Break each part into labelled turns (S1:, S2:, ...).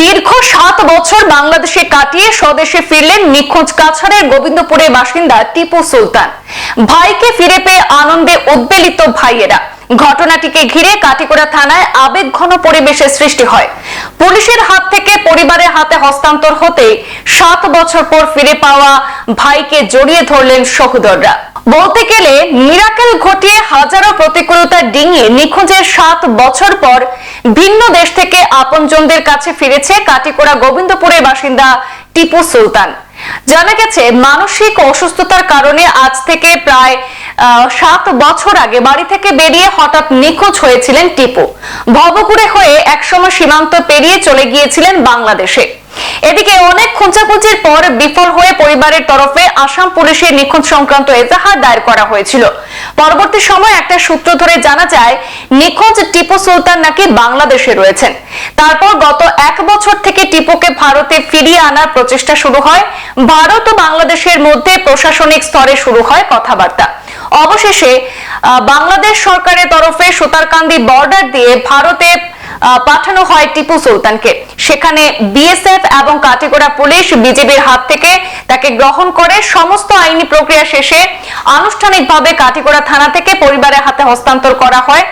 S1: দীর্ঘ সাত বছর বাংলাদেশে কাটিয়ে স্বদেশে ফিরলেন নিখোঁজ কাছাড়ের গোবিন্দপুরের বাসিন্দা টিপু সুলতান। ভাইকে ফিরে পেয়ে আনন্দে উদ্বেলিত ভাইয়েরা। ঘটনাটিকে ঘিরে কাটিগড়া থানায় আবেগঘন পরিবেশের সৃষ্টি হয়। পুলিশের হাত থেকে পরিবারের হাতে হস্তান্তর হতে সাত বছর পর ফিরে পাওয়া ভাইকে জড়িয়ে ধরলেন সহোদররা বলতে গেলে মিরাকেল ঘটিয়ে হাজারো প্রতিকূলতা ডিঙিয়ে নিখোঁজের সাত বছর পর ভিন্ন দেশ থেকে আপনজনদের কাছে ফিরেছে কাটিকোড়া গোবিন্দপুরের বাসিন্দা টিপু সুলতান। জানা গেছে, মানসিক অসুস্থতার কারণে আজ থেকে প্রায় সাত বছর আগে বাড়ি থেকে বেরিয়ে হঠাৎ নিখোঁজ হয়েছিলেন টিপু। ভবঘুরে হয়ে একসময় সীমান্ত পেরিয়ে চলে গিয়েছিলেন বাংলাদেশে। এদিকে অনেক খোঁজাখুঁজির পর বিফল হয়ে পরিবারের তরফে আসাম পুলিশের নিখোঁজ সংক্রান্ত এজাহার দায়ের করা হয়েছিল। পরবর্তী সময় একটা সূত্র ধরে জানা যায়, নিখোঁজ টিপু সুলতান নাকি বাংলাদেশে রয়েছেন। তারপর গত এক বছর থেকে টিপুকে ভারতে ফিরিয়ে আনার প্রচেষ্টা শুরু হয়। ভারত ও বাংলাদেশের মধ্যে প্রশাসনিক স্তরে শুরু হয় কথাবার্তা। অবশেষে বাংলাদেশ সরকারের তরফে সুতারকান্দি বর্ডার দিয়ে ভারতে পাঠানো হয় টিপু সুলতানকে। সেখানে বিএসএফ এবং কাটিগড়া পুলিশ বিজেপির হাত থেকে তাকে গ্রহণ করে সমস্ত আইনি প্রক্রিয়া শেষে আনুষ্ঠানিকভাবে কাটিগড়া থানা থেকে পরিবারের হাতে হস্তান্তর করা হয়।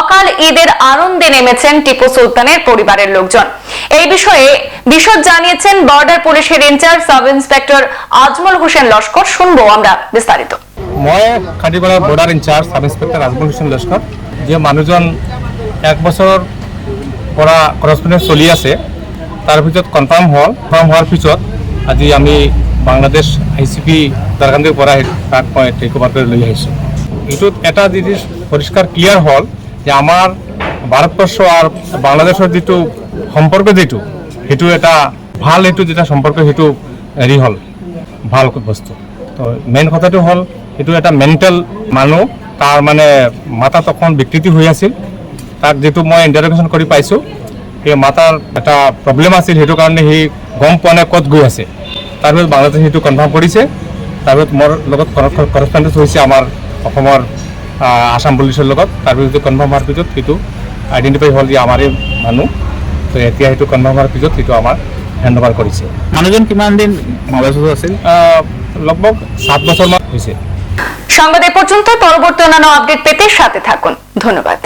S1: অকাল ঈদের আনন্দে নেমেছেন টিপু সুলতানের পরিবারের লোকজন। এই বিষয়ে বিশদ জানিয়েছেন বর্ডার পুলিশের incharge sub inspector Azmal Hussain Laskar. শুনব আমরা বিস্তারিত।
S2: মই Katipara border incharge sub inspector Rajmal Hussain Laskar যে মানুহজন এক বছৰৰ পৰা কৰচপণ্ডেঞ্চ চলি আছে। তাৰ ভিতৰত কনফাৰ্ম হ'ল। কনফাৰ্ম হোৱাৰ পিছত আজি আমি বাংলাদেশ আই চি পি দাৰকান্দিৰ পৰা তাক মই টেক অভাৰ কৰি লৈ আহিছোঁ। এইটোত এটা জিনিস পৰিষ্কাৰ ক্লিয়াৰ হ'ল যে আমাৰ ভাৰতবৰ্ষ আৰু বাংলাদেশৰ যিটো সম্পৰ্ক যিটো, সেইটো এটা ভালো এইটো যেতিয়া সম্পৰ্ক, সেইটো হেৰি হ'ল, ভালো বস্তু। তো মেইন কথাটো হ'ল এইটো এটা মেণ্টেল মানুহ, তাৰ মানে মাথাত অকণ বিকৃতি হৈ আছিল। তাক যিটো মই ইণ্টাৰগেশ্যন কৰি পাইছোঁ সেই মাতাৰ এটা প্ৰব্লেম আছিল সেইটো কাৰণে সি গম পোৱা নাই ক'ত গৈ আছে। তাৰপিছত বাংলাদেশে সেইটো কনফাৰ্ম কৰিছে। তাৰপিছত মোৰ লগত কৰচপণ্ডেঞ্চ হৈছে আমাৰ অসমৰ আসাম পুলিচৰ লগত। তাৰপিছত কনফাৰ্ম হোৱাৰ পিছত সেইটো আইডেণ্টিফাই হ'ল যে আমাৰে মানুহ। তো এতিয়া সেইটো কনফাৰ্ম হোৱাৰ পিছত সেইটো আমাৰ হেণ্ড অভাৰ কৰিছে।
S3: মানুহজন কিমান দিন মগজুত আছিল?
S2: লগভগ সাত বছৰমান হৈছে।
S1: সংবাদ এ পর্যন্ত পরবর্তী অন্যান্য আপডেট পেতে সাথে থাকুন। ধন্যবাদ।